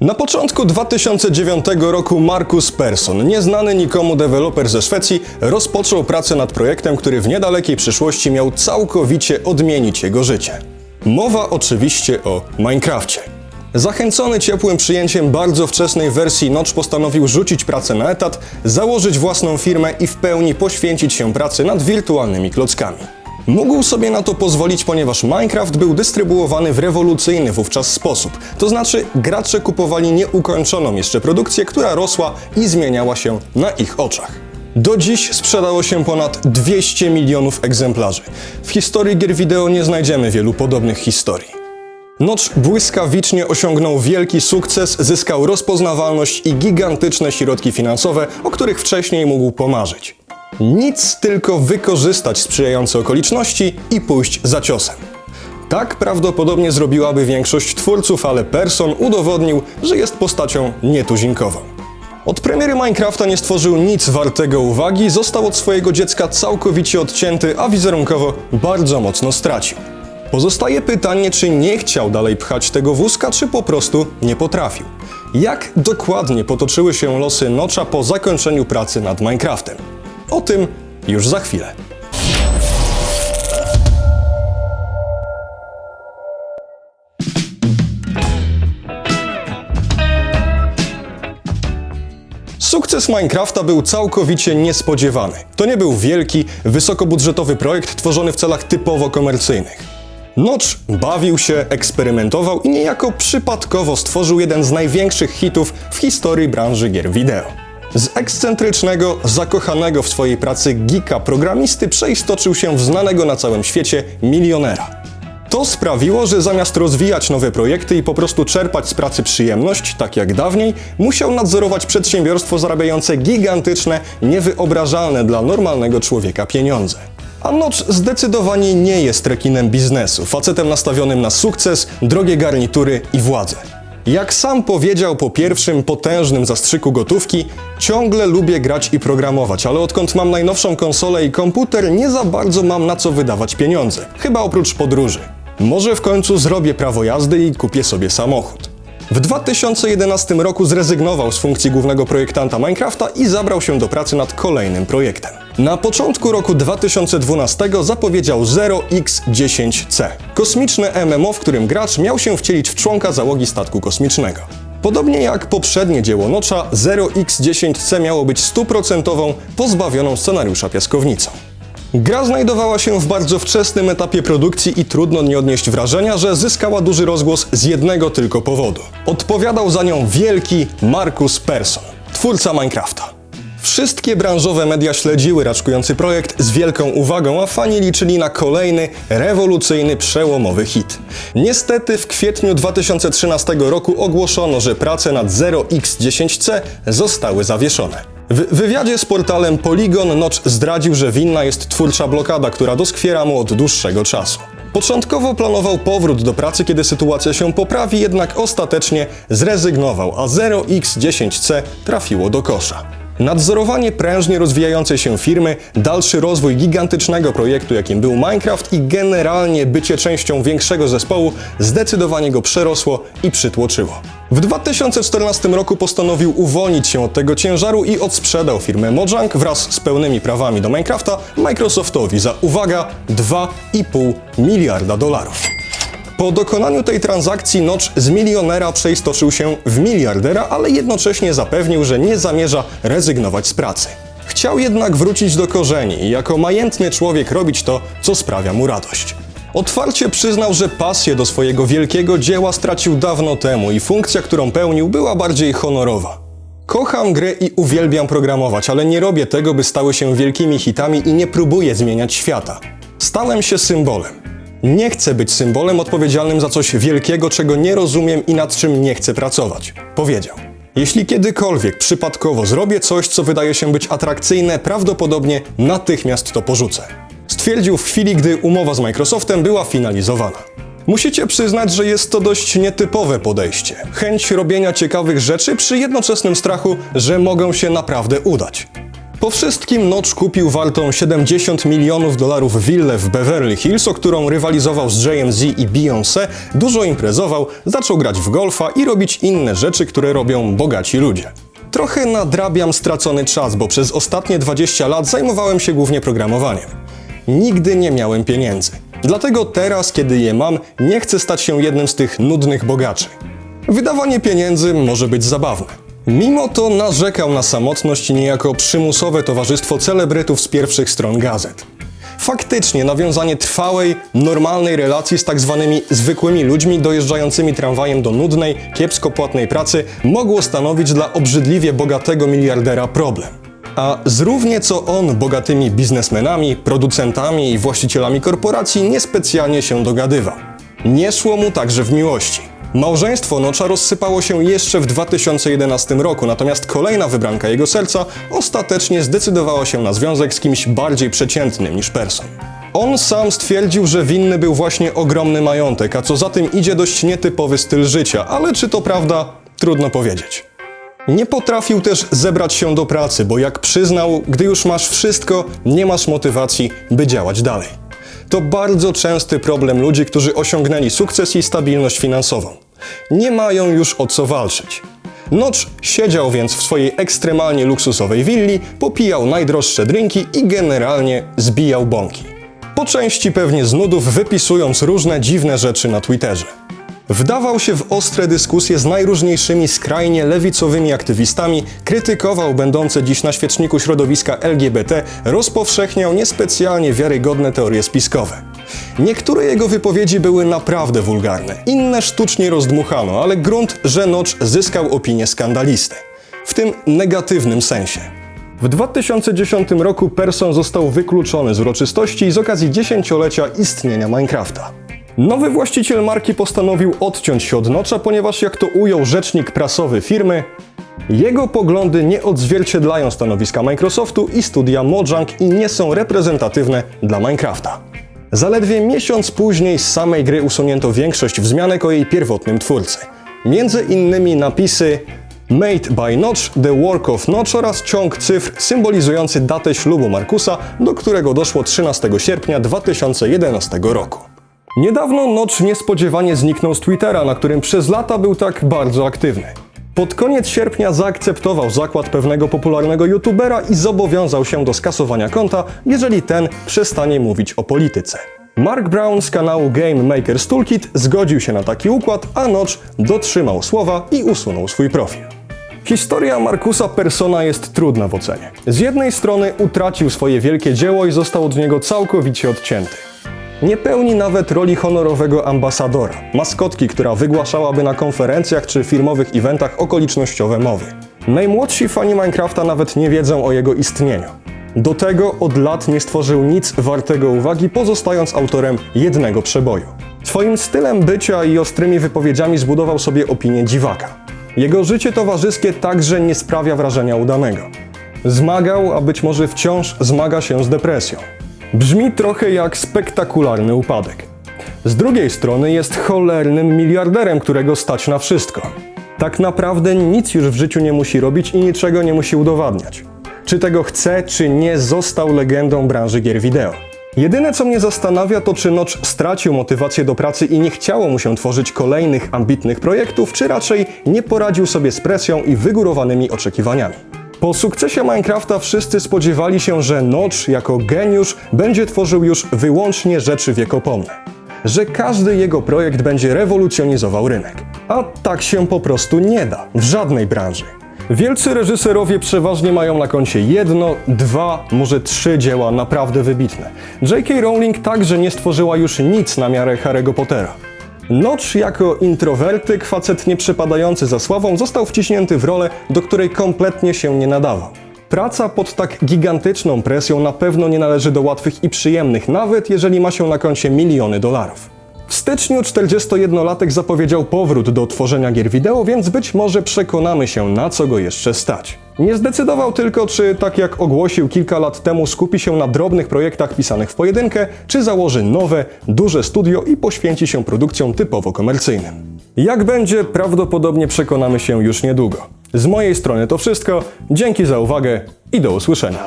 Na początku 2009 roku Markus Persson, nieznany nikomu deweloper ze Szwecji, rozpoczął pracę nad projektem, który w niedalekiej przyszłości miał całkowicie odmienić jego życie. Mowa oczywiście o Minecrafcie. Zachęcony ciepłym przyjęciem bardzo wczesnej wersji Notch postanowił rzucić pracę na etat, założyć własną firmę i w pełni poświęcić się pracy nad wirtualnymi klockami. Mógł sobie na to pozwolić, ponieważ Minecraft był dystrybuowany w rewolucyjny wówczas sposób. To znaczy, gracze kupowali nieukończoną jeszcze produkcję, która rosła i zmieniała się na ich oczach. Do dziś sprzedało się ponad 200 milionów egzemplarzy. W historii gier wideo nie znajdziemy wielu podobnych historii. Notch błyskawicznie osiągnął wielki sukces, zyskał rozpoznawalność i gigantyczne środki finansowe, o których wcześniej mógł pomarzyć. Nic tylko wykorzystać sprzyjające okoliczności i pójść za ciosem. Tak prawdopodobnie zrobiłaby większość twórców, ale Person udowodnił, że jest postacią nietuzinkową. Od premiery Minecrafta nie stworzył nic wartego uwagi, został od swojego dziecka całkowicie odcięty, a wizerunkowo bardzo mocno stracił. Pozostaje pytanie, czy nie chciał dalej pchać tego wózka, czy po prostu nie potrafił. Jak dokładnie potoczyły się losy Notcha po zakończeniu pracy nad Minecraftem? O tym już za chwilę. Sukces Minecrafta był całkowicie niespodziewany. To nie był wielki, wysokobudżetowy projekt tworzony w celach typowo komercyjnych. Notch bawił się, eksperymentował i niejako przypadkowo stworzył jeden z największych hitów w historii branży gier wideo. Z ekscentrycznego, zakochanego w swojej pracy geeka programisty przeistoczył się w znanego na całym świecie milionera. To sprawiło, że zamiast rozwijać nowe projekty i po prostu czerpać z pracy przyjemność, tak jak dawniej, musiał nadzorować przedsiębiorstwo zarabiające gigantyczne, niewyobrażalne dla normalnego człowieka pieniądze. A Notch zdecydowanie nie jest rekinem biznesu, facetem nastawionym na sukces, drogie garnitury i władzę. Jak sam powiedział po pierwszym potężnym zastrzyku gotówki, ciągle lubię grać i programować, ale odkąd mam najnowszą konsolę i komputer, nie za bardzo mam na co wydawać pieniądze, chyba oprócz podróży. Może w końcu zrobię prawo jazdy i kupię sobie samochód. W 2011 roku zrezygnował z funkcji głównego projektanta Minecrafta i zabrał się do pracy nad kolejnym projektem. Na początku roku 2012 zapowiedział 0x10C, kosmiczne MMO, w którym gracz miał się wcielić w członka załogi statku kosmicznego. Podobnie jak poprzednie dzieło Notcha, 0x10C miało być stuprocentową, pozbawioną scenariusza piaskownicą. Gra znajdowała się w bardzo wczesnym etapie produkcji i trudno nie odnieść wrażenia, że zyskała duży rozgłos z jednego tylko powodu. Odpowiadał za nią wielki Markus Persson, twórca Minecrafta. Wszystkie branżowe media śledziły raczkujący projekt z wielką uwagą, a fani liczyli na kolejny, rewolucyjny, przełomowy hit. Niestety w kwietniu 2013 roku ogłoszono, że prace nad 0x10C zostały zawieszone. W wywiadzie z portalem Polygon Notch zdradził, że winna jest twórcza blokada, która doskwiera mu od dłuższego czasu. Początkowo planował powrót do pracy, kiedy sytuacja się poprawi, jednak ostatecznie zrezygnował, a 0x10C trafiło do kosza. Nadzorowanie prężnie rozwijającej się firmy, dalszy rozwój gigantycznego projektu, jakim był Minecraft i generalnie bycie częścią większego zespołu zdecydowanie go przerosło i przytłoczyło. W 2014 roku postanowił uwolnić się od tego ciężaru i odsprzedał firmę Mojang wraz z pełnymi prawami do Minecrafta Microsoftowi za, uwaga, 2,5 miliarda dolarów. Po dokonaniu tej transakcji Notch z milionera przeistoczył się w miliardera, ale jednocześnie zapewnił, że nie zamierza rezygnować z pracy. Chciał jednak wrócić do korzeni i jako majętny człowiek robić to, co sprawia mu radość. Otwarcie przyznał, że pasję do swojego wielkiego dzieła stracił dawno temu i funkcja, którą pełnił, była bardziej honorowa. Kocham grę i uwielbiam programować, ale nie robię tego, by stały się wielkimi hitami i nie próbuję zmieniać świata. Stałem się symbolem. Nie chcę być symbolem odpowiedzialnym za coś wielkiego, czego nie rozumiem i nad czym nie chcę pracować. Powiedział. Jeśli kiedykolwiek przypadkowo zrobię coś, co wydaje się być atrakcyjne, prawdopodobnie natychmiast to porzucę. Stwierdził w chwili, gdy umowa z Microsoftem była finalizowana. Musicie przyznać, że jest to dość nietypowe podejście. Chęć robienia ciekawych rzeczy przy jednoczesnym strachu, że mogą się naprawdę udać. Po wszystkim Notch kupił wartą 70 milionów dolarów willę w Beverly Hills, o którą rywalizował z JMZ i Beyoncé, dużo imprezował, zaczął grać w golfa i robić inne rzeczy, które robią bogaci ludzie. Trochę nadrabiam stracony czas, bo przez ostatnie 20 lat zajmowałem się głównie programowaniem. Nigdy nie miałem pieniędzy. Dlatego teraz, kiedy je mam, nie chcę stać się jednym z tych nudnych bogaczy. Wydawanie pieniędzy może być zabawne. Mimo to narzekał na samotność i niejako przymusowe towarzystwo celebrytów z pierwszych stron gazet. Faktycznie nawiązanie trwałej, normalnej relacji z tak zwanymi zwykłymi ludźmi dojeżdżającymi tramwajem do nudnej, kiepsko płatnej pracy mogło stanowić dla obrzydliwie bogatego miliardera problem. A z równie co on bogatymi biznesmenami, producentami i właścicielami korporacji niespecjalnie się dogadywał. Nie szło mu także w miłości. Małżeństwo Nocza rozsypało się jeszcze w 2011 roku, natomiast kolejna wybranka jego serca ostatecznie zdecydowała się na związek z kimś bardziej przeciętnym niż Person. On sam stwierdził, że winny był właśnie ogromny majątek, a co za tym idzie dość nietypowy styl życia, ale czy to prawda, trudno powiedzieć. Nie potrafił też zebrać się do pracy, bo jak przyznał, gdy już masz wszystko, nie masz motywacji, by działać dalej. To bardzo częsty problem ludzi, którzy osiągnęli sukces i stabilność finansową. Nie mają już o co walczyć. Notch siedział więc w swojej ekstremalnie luksusowej willi, popijał najdroższe drinki i generalnie zbijał bąki. Po części pewnie z nudów wypisując różne dziwne rzeczy na Twitterze. Wdawał się w ostre dyskusje z najróżniejszymi skrajnie lewicowymi aktywistami, krytykował będące dziś na świeczniku środowiska LGBT, rozpowszechniał niespecjalnie wiarygodne teorie spiskowe. Niektóre jego wypowiedzi były naprawdę wulgarne, inne sztucznie rozdmuchano, ale grunt, że Notch zyskał opinię skandalisty. W tym negatywnym sensie. W 2010 roku Person został wykluczony z uroczystości z okazji dziesięciolecia istnienia Minecrafta. Nowy właściciel marki postanowił odciąć się od Notcha, ponieważ jak to ujął rzecznik prasowy firmy, jego poglądy nie odzwierciedlają stanowiska Microsoftu i studia Mojang i nie są reprezentatywne dla Minecrafta. Zaledwie miesiąc później z samej gry usunięto większość wzmianek o jej pierwotnym twórcy. Między innymi napisy Made by Notch, The Work of Notch oraz ciąg cyfr symbolizujący datę ślubu Markusa, do którego doszło 13 sierpnia 2011 roku. Niedawno Notch niespodziewanie zniknął z Twittera, na którym przez lata był tak bardzo aktywny. Pod koniec sierpnia zaakceptował zakład pewnego popularnego youtubera i zobowiązał się do skasowania konta, jeżeli ten przestanie mówić o polityce. Mark Brown z kanału Game Maker's Toolkit zgodził się na taki układ, a Notch dotrzymał słowa i usunął swój profil. Historia Markusa Persona jest trudna w ocenie. Z jednej strony utracił swoje wielkie dzieło i został od niego całkowicie odcięty. Nie pełni nawet roli honorowego ambasadora, maskotki, która wygłaszałaby na konferencjach czy firmowych eventach okolicznościowe mowy. Najmłodsi fani Minecrafta nawet nie wiedzą o jego istnieniu. Do tego od lat nie stworzył nic wartego uwagi, pozostając autorem jednego przeboju. Swoim stylem bycia i ostrymi wypowiedziami zbudował sobie opinię dziwaka. Jego życie towarzyskie także nie sprawia wrażenia udanego. Zmagał, a być może wciąż zmaga się z depresją. Brzmi trochę jak spektakularny upadek. Z drugiej strony jest cholernym miliarderem, którego stać na wszystko. Tak naprawdę nic już w życiu nie musi robić i niczego nie musi udowadniać. Czy tego chce, czy nie, został legendą branży gier wideo. Jedyne co mnie zastanawia to czy Notch stracił motywację do pracy i nie chciało mu się tworzyć kolejnych ambitnych projektów, czy raczej nie poradził sobie z presją i wygórowanymi oczekiwaniami. Po sukcesie Minecrafta wszyscy spodziewali się, że Notch jako geniusz będzie tworzył już wyłącznie rzeczy wiekopomne. Że każdy jego projekt będzie rewolucjonizował rynek. A tak się po prostu nie da, w żadnej branży. Wielcy reżyserowie przeważnie mają na koncie jedno, dwa, może trzy dzieła naprawdę wybitne. J.K. Rowling także nie stworzyła już nic na miarę Harry'ego Pottera. Notch jako introwertyk, facet nie przepadający za sławą, został wciśnięty w rolę, do której kompletnie się nie nadawał. Praca pod tak gigantyczną presją na pewno nie należy do łatwych i przyjemnych, nawet jeżeli ma się na koncie miliony dolarów. W styczniu 41-latek zapowiedział powrót do tworzenia gier wideo, więc być może przekonamy się, na co go jeszcze stać. Nie zdecydował tylko, czy tak jak ogłosił kilka lat temu, skupi się na drobnych projektach pisanych w pojedynkę, czy założy nowe, duże studio i poświęci się produkcjom typowo komercyjnym. Jak będzie, prawdopodobnie przekonamy się już niedługo. Z mojej strony to wszystko. Dzięki za uwagę i do usłyszenia.